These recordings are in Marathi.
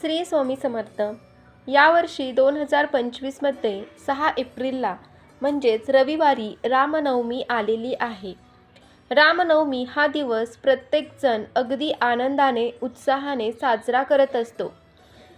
श्री स्वामी समर्थ. यावर्षी दोन हजार पंचवीसमध्ये सहा एप्रिलला म्हणजेच रविवारी रामनवमी आलेली आहे. रामनवमी हा दिवस प्रत्येकजण अगदी आनंदाने उत्साहाने साजरा करत असतो.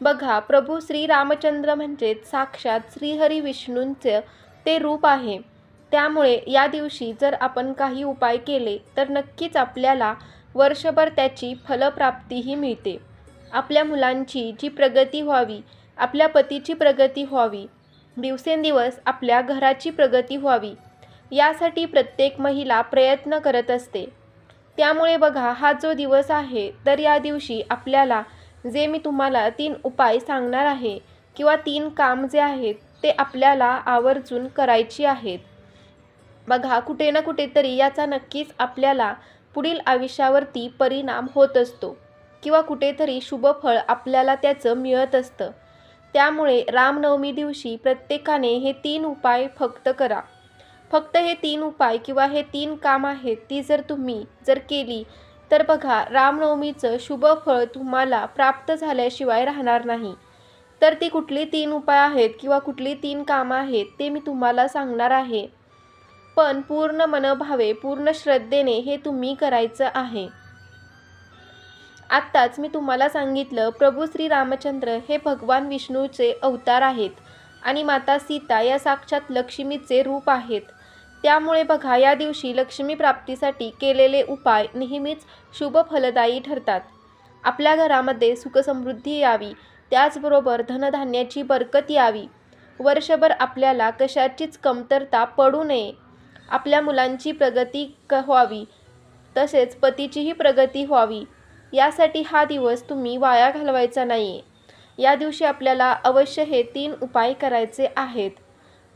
बघा प्रभू श्री रामचंद्र म्हणजेच साक्षात श्रीहरी विष्णूंचे ते रूप आहे. त्यामुळे या दिवशी जर आपण काही उपाय केले तर नक्कीच आपल्याला वर्षभर त्याची फलप्राप्तीही मिळते. आपल्या मुलांची जी प्रगती व्हावी आपल्या पतीची प्रगती व्हावी दिवसेंदिवस आपल्या घराची प्रगती व्हावी यासाठी प्रत्येक महिला प्रयत्न करत असते. त्यामुळे बघा हा जो दिवस आहे तर या दिवशी आपल्याला जे मी तुम्हाला तीन उपाय सांगणार आहे किंवा तीन काम जे आहेत ते आपल्याला आवर्जून करायची आहेत. बघा कुठे ना कुठेतरी याचा नक्कीच आपल्याला पुढील आयुष्यावरती परिणाम होत असतो. किंवा कुठेतरी शुभफळ आपल्याला त्याचं मिळत असतं. त्यामुळे रामनवमी दिवशी प्रत्येकाने हे तीन उपाय फक्त करा. फक्त हे तीन उपाय किंवा हे तीन काम आहेत ती जर तुम्ही जर केली तर बघा रामनवमीचं शुभ फळ तुम्हाला प्राप्त झाल्याशिवाय राहणार नाही. तर ती कुठली तीन उपाय आहेत किंवा कुठली तीन कामं आहेत ते मी तुम्हाला सांगणार आहे. पण पूर्ण मनभावे पूर्ण श्रद्धेने हे तुम्ही करायचं आहे. आत्ताच मी तुम्हाला सांगितलं प्रभू श्री रामचंद्र हे भगवान विष्णूचे अवतार आहेत आणि माता सीता या साक्षात लक्ष्मीचे रूप आहेत. त्यामुळे बघा या दिवशी लक्ष्मी प्राप्तीसाठी केलेले उपाय नेहमीच शुभ फलदायी ठरतात. आपल्या घरामध्ये सुखसमृद्धी यावी त्याचबरोबर धनधान्याची बरकत यावी. वर्षभर आपल्याला कशाचीच कमतरता पडू नये. आपल्या मुलांची प्रगती क व्हावी. तसेच पतीचीही प्रगती व्हावी. यासाठी हा दिवस तुम्ही वाया घालवायचा नाही. आहे या दिवशी आपल्याला अवश्य हे तीन उपाय करायचे आहेत.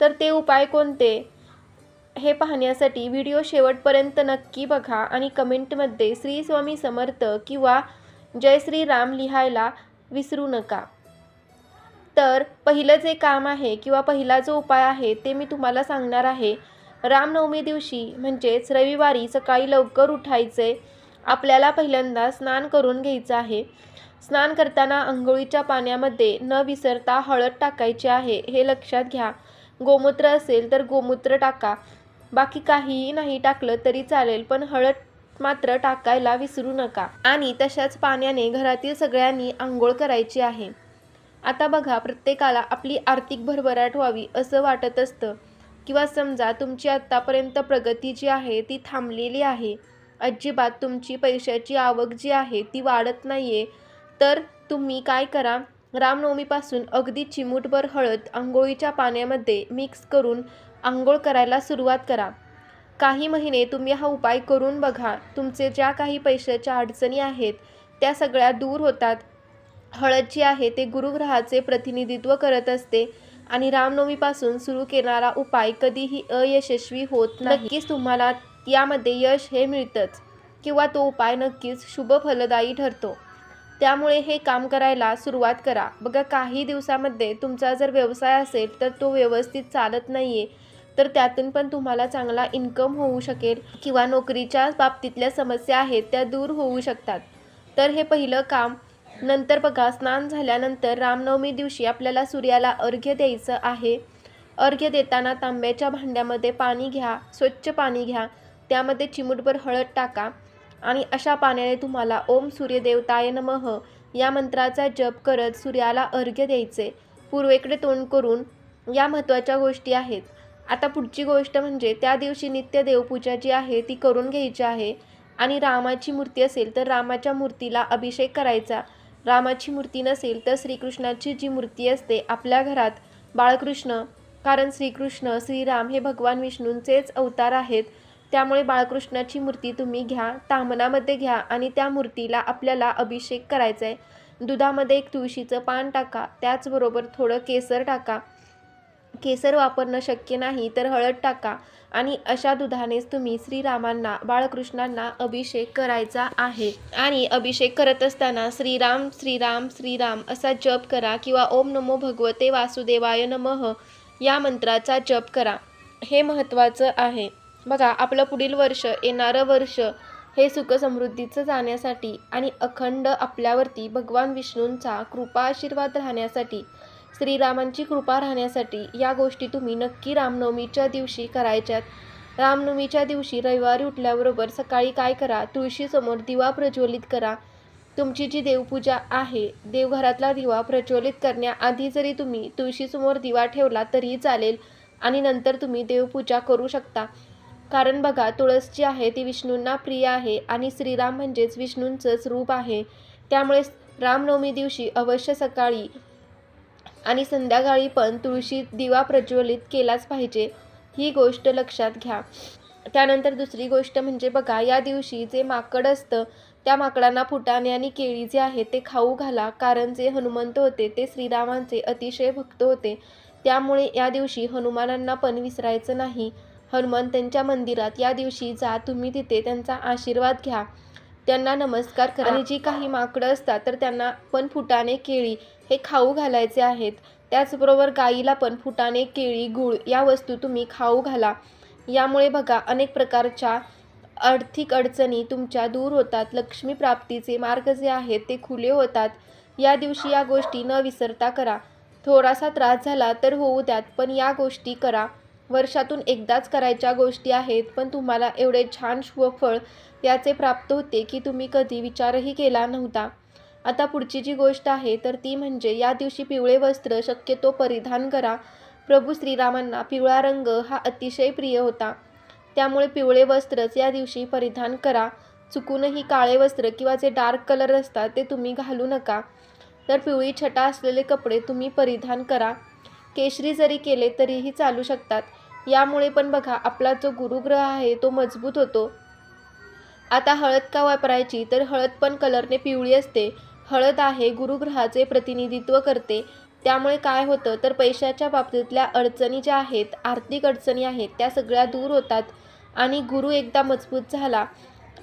तर ते उपाय कोणते? हे पाहण्यासाठी व्हिडिओ शेवटपर्यंत नक्की बघा आणि कमेंटमध्ये श्री स्वामी समर्थ किंवा जय श्रीराम लिहायला विसरू नका. तर पहिलं जे काम आहे किंवा पहिला जो उपाय आहे ते मी तुम्हाला सांगणार आहे. रामनवमी दिवशी म्हणजेच रविवारी सकाळी लवकर उठायचे आपल्याला पहिल्यांदा स्नान करून घ्यायचं आहे. स्नान करताना आंघोळीच्या पाण्यामध्ये न विसरता हळद टाकायची आहे हे लक्षात घ्या. गोमूत्र असेल तर गोमूत्र टाका. बाकी काहीही नाही टाकलं तरी चालेल पण हळद मात्र टाकायला विसरू नका. आणि तशाच पाण्याने घरातील सगळ्यांनी आंघोळ करायची आहे. आता बघा प्रत्येकाला आपली आर्थिक भरभराट व्हावी असं वाटत असतं. किंवा समजा तुमची आत्तापर्यंत प्रगती जी आहे ती थांबलेली आहे. अजिबात तुमची पैशाची आवक जी आहे ती वाढत नाही आहे तर तुम्ही काय करा? रामनवमीपासून अगदी चिमूटभर हळद आंघोळीच्या पाण्यामध्ये मिक्स करून आंघोळ करायला सुरुवात करा. काही महिने तुम्ही हा उपाय करून बघा. तुमचे ज्या काही पैशाच्या अडचणी आहेत त्या सगळ्या दूर होतात. हळद जी आहे ते गुरुग्रहाचे प्रतिनिधित्व करत असते आणि रामनवमीपासून सुरू केणारा उपाय कधीही अयशस्वी होत नाही. नक्कीच तुम्हाला यामध्ये यश हे मिळतंच. किंवा तो उपाय नक्कीच शुभ फलदायी ठरतो. त्यामुळे हे काम करायला सुरुवात करा. बघा काही दिवसामध्ये तुमचा जर व्यवसाय असेल तर तो व्यवस्थित चालत नाही आहे तर त्यातून पण तुम्हाला चांगला इन्कम होऊ शकेल किंवा नोकरीच्या बाबतीतल्या समस्या आहेत त्या दूर होऊ शकतात. तर हे पहिलं काम. नंतर बघा स्नान झाल्यानंतर रामनवमी दिवशी आपल्याला सूर्याला अर्घ्य द्यायचं आहे. अर्घ्य देताना तांब्याच्या भांड्यामध्ये पाणी घ्या स्वच्छ पाणी घ्या. त्यामध्ये चिमूटभर हळद टाका आणि अशा पाण्याने तुम्हाला ओम सूर्यदेवताय नमः या मंत्राचा जप करत सूर्याला अर्घ्य द्यायचे. पूर्वेकडे तोंड करून या महत्त्वाच्या गोष्टी आहेत. आता पुढची गोष्ट म्हणजे त्या दिवशी नित्य देवपूजा जी आहे ती करून घ्यायची आहे आणि रामाची मूर्ती असेल तर रामाच्या मूर्तीला अभिषेक करायचा. रामाची मूर्ती नसेल तर श्रीकृष्णाची जी मूर्ती असते आपल्या घरात बाळकृष्ण कारण श्रीकृष्ण श्रीराम हे भगवान विष्णूंचेच अवतार आहेत. त्यामुळे बाळकृष्णाची मूर्ती तुम्ही घ्या तामनामध्ये घ्या आणि त्या मूर्तीला आपल्याला अभिषेक करायचा आहे दुधामध्ये एक तुळशीचं पान टाका त्याचबरोबर थोडं केसर टाका. केसर वापरणं शक्य नाही तर हळद टाका आणि अशा दुधानेच तुम्ही श्रीरामांना बाळकृष्णांना अभिषेक करायचा आहे. आणि अभिषेक करत असताना श्रीराम श्रीराम श्रीराम असा जप करा किंवा ओम नमो भगवते वासुदेवाय नमः या मंत्राचा जप करा. हे महत्त्वाचं आहे. बघा आपलं पुढील वर्ष येणारं वर्ष हे सुख समृद्धीचं जाण्यासाठी आणि अखंड आपल्यावरती भगवान विष्णूंचा कृपा आशीर्वाद राहण्यासाठी श्रीरामांची कृपा राहण्यासाठी या गोष्टी तुम्ही नक्की रामनवमीच्या दिवशी करायच्यात. रामनवमीच्या दिवशी रविवारी उठल्याबरोबर सकाळी काय करा? तुळशीसमोर दिवा प्रज्वलित करा. तुमची जी देवपूजा आहे देवघरातला दिवा प्रज्वलित करण्याआधी जरी तुम्ही तुळशीसमोर दिवा ठेवला तरीही चालेल आणि नंतर तुम्ही देवपूजा करू शकता. कारण बघा तुळस जी आहे ती विष्णूंना प्रिय आहे आणि श्रीराम म्हणजेच विष्णूंचंच रूप आहे. त्यामुळे रामनवमी दिवशी अवश्य सकाळी आणि संध्याकाळी पण तुळशी दिवा प्रज्वलित केलाच पाहिजे ही गोष्ट लक्षात घ्या. त्यानंतर दुसरी गोष्ट म्हणजे बघा या दिवशी जे माकड असतं त्या माकडांना फुटाणे आणि केळी जे आहे ते खाऊ घाला. कारण जे हनुमंत होते ते श्रीरामांचे अतिशय भक्त होते. त्यामुळे या दिवशी हनुमानांना पण विसरायचं नाही. हनुमान त्यांच्या मंदिरात या दिवशी जा तुम्ही तिथे त्यांचा आशीर्वाद घ्या. त्यांना नमस्कार करा. आणि जी काही माकडं असतात तर त्यांना पण फुटाने केळी हे खाऊ घालायचे आहेत. त्याचबरोबर गाईला पण फुटाने केळी गूळ या वस्तू तुम्ही खाऊ घाला. यामुळे बघा अनेक प्रकारच्या आर्थिक अडचणी तुमच्या दूर होतात. लक्ष्मी प्राप्तीचे मार्ग जे आहेत ते खुले होतात. या दिवशी या गोष्टी न विसरता करा. थोडासा त्रास झाला तर होऊ द्यात पण या गोष्टी करा. वर्षातून एकदाच करायच्या गोष्टी आहेत पण तुम्हाला एवढे छान शुभफळ याचे प्राप्त होते की तुम्ही कधी विचारही केला नव्हता. आता पुढची जी गोष्ट आहे तर ती म्हणजे या दिवशी पिवळे वस्त्र शक्यतो परिधान करा. प्रभू श्रीरामांना पिवळा रंग हा अतिशय प्रिय होता. त्यामुळे पिवळे वस्त्रच या दिवशी परिधान करा. चुकूनही काळे वस्त्र किंवा जे डार्क कलर असतात ते तुम्ही घालू नका. तर पिवळी छटा असलेले कपडे तुम्ही परिधान करा. केशरी जरी केले तरीही चालू शकतात. यामुळे पण बघा आपला जो गुरुग्रह आहे तो मजबूत होतो. आता हळद का वापरायची? तर हळद पण कलरने पिवळी असते. हळद आहे गुरुग्रहाचे प्रतिनिधित्व करते. त्यामुळे काय होतं? तर पैशाच्या बाबतीतल्या अडचणी ज्या आहेत आर्थिक अडचणी आहेत त्या सगळ्या दूर होतात. आणि गुरु एकदा मजबूत झाला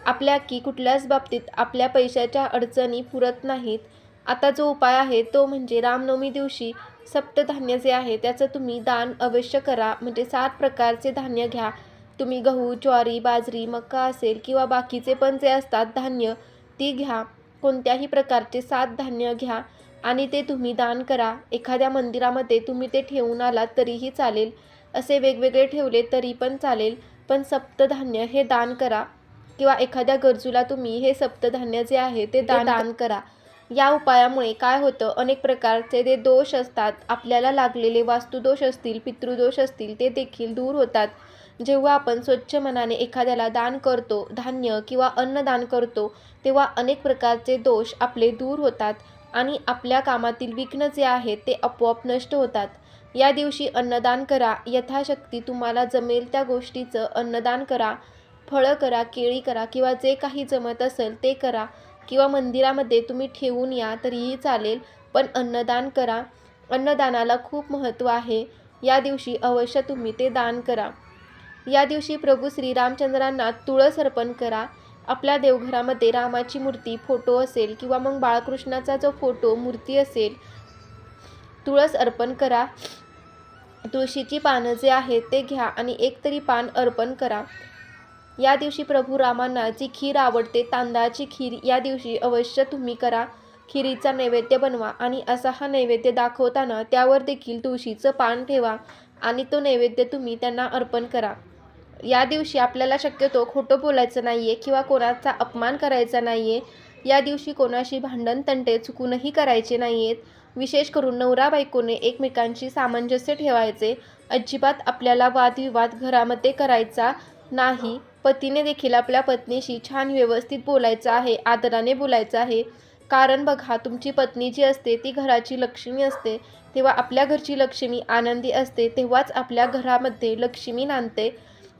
आपल्या की कुठल्याच बाबतीत आपल्या पैशाच्या अडचणी पुरत नाहीत. आता जो उपाय आहे तो म्हणजे रामनवमी दिवशी सप्तधान्य जे आहे त्याचं तुम्ही दान अवश्य करा. म्हणजे सात प्रकारचे धान्य घ्या. तुम्ही गहू ज्वारी बाजरी मका असेल किंवा बाकीचे पण जे असतात धान्य ती घ्या. कोणत्याही प्रकारचे सात धान्य घ्या आणि ते तुम्ही दान करा. एखाद्या मंदिरामध्ये तुम्ही ते ठेवून आलात तरीही चालेल. असे वेगवेगळे ठेवले तरी पण चालेल. पण सप्तधान्य हे दान करा. किंवा एखाद्या गरजूला तुम्ही हे सप्तधान्य जे आहे ते दान दान करा. या उपायामुळे काय होतं? अनेक प्रकारचे जे दोष असतात आपल्याला लागलेले वास्तुदोष असतील पितृदोष असतील ते देखील दूर होतात. जेव्हा आपण स्वच्छ मनाने एखाद्याला दान करतो धान्य किंवा अन्नदान करतो तेव्हा अनेक प्रकारचे दोष आपले दूर होतात आणि आपल्या कामातील विघ्न जे आहेत ते आपोआप नष्ट होतात. या दिवशी अन्नदान करा. यथाशक्ती तुम्हाला जमेल त्या गोष्टीचं अन्नदान करा. फळं करा केळी करा किंवा जे काही जमत असेल ते करा. किंवा मंदिरामध्ये तुम्ही ठेवून या तरीही चालेल. पण अन्नदान करा. अन्नदानाला खूप महत्त्व आहे. या दिवशी अवश्य तुम्ही ते दान करा. या दिवशी प्रभू श्रीरामचंद्रांना तुळस अर्पण करा. आपल्या देवघरामध्ये रामाची मूर्ती फोटो असेल किंवा मग बाळकृष्णाचा जो फोटो मूर्ती असेल तुळस अर्पण करा. तुळशीची पानं जे आहेत ते घ्या आणि एक तरी पान अर्पण करा. या दिवशी प्रभू रामांना जी खीर आवडते तांदळाची खीर या दिवशी अवश्य तुम्ही करा. खिरीचा नैवेद्य बनवा आणि असा हा नैवेद्य दाखवताना त्यावर देखील तुळशीचं पान ठेवा आणि तो नैवेद्य तुम्ही त्यांना अर्पण करा. या दिवशी आपल्याला शक्यतो खोटं बोलायचं नाही आहे किंवा कोणाचा अपमान करायचा नाही आहे या दिवशी कोणाशी भांडण तंटे चुकूनही करायचे नाही आहेत विशेष करून नवरा बायकोने एकमेकांशी सामंजस्य ठेवायचे. अजिबात आपल्याला वादविवाद घरामध्ये करायचा नाही. पतीने देखील आपल्या पत्नीशी छान व्यवस्थित बोलायचं आहे आदराने बोलायचं आहे. कारण बघा तुमची पत्नी जी असते ती घराची लक्ष्मी असते. तेव्हा आपल्या घरची लक्ष्मी आनंदी असते तेव्हाच आपल्या घरामध्ये लक्ष्मी नांदते.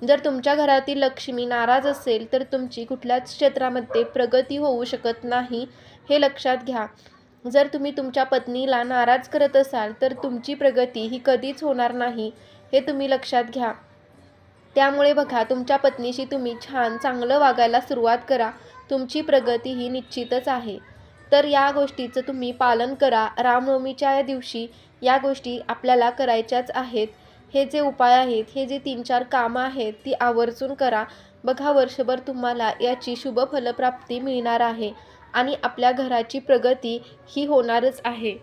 जर तुमच्या घरातील लक्ष्मी नाराज असेल तर तुमची कुठल्याच क्षेत्रामध्ये प्रगती होऊ शकत नाही हे लक्षात घ्या. जर तुम्ही तुमच्या पत्नीला नाराज करत असाल तर तुमची प्रगती ही कधीच होणार नाही हे तुम्ही लक्षात घ्या. त्यामुळे बघा तुमच्या पत्नीशी तुम्ही छान चांगलं वागायला सुरुवात करा. तुमची प्रगती ही निश्चितच आहे. तर या गोष्टीचं तुम्ही पालन करा. रामनवमीच्या या दिवशी या गोष्टी आपल्याला करायच्याच आहेत. हे जे उपाय आहेत हे जे तीन चार कामं आहेत ती आवर्जून करा. बघा वर्षभर तुम्हाला याची शुभ फलप्राप्ती मिळणार आहे आणि आपल्या घराची प्रगती ही होणारच आहे.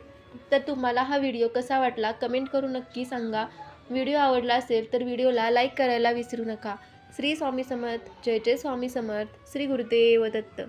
तर तुम्हाला हा व्हिडिओ कसा वाटला कमेंट करून नक्की सांगा. व्हिडिओ आवडला असेल तर व्हिडिओला लाईक करायला विसरू नका. श्री स्वामी समर्थ जय जय स्वामी समर्थ श्री गुरुदेव दत्त.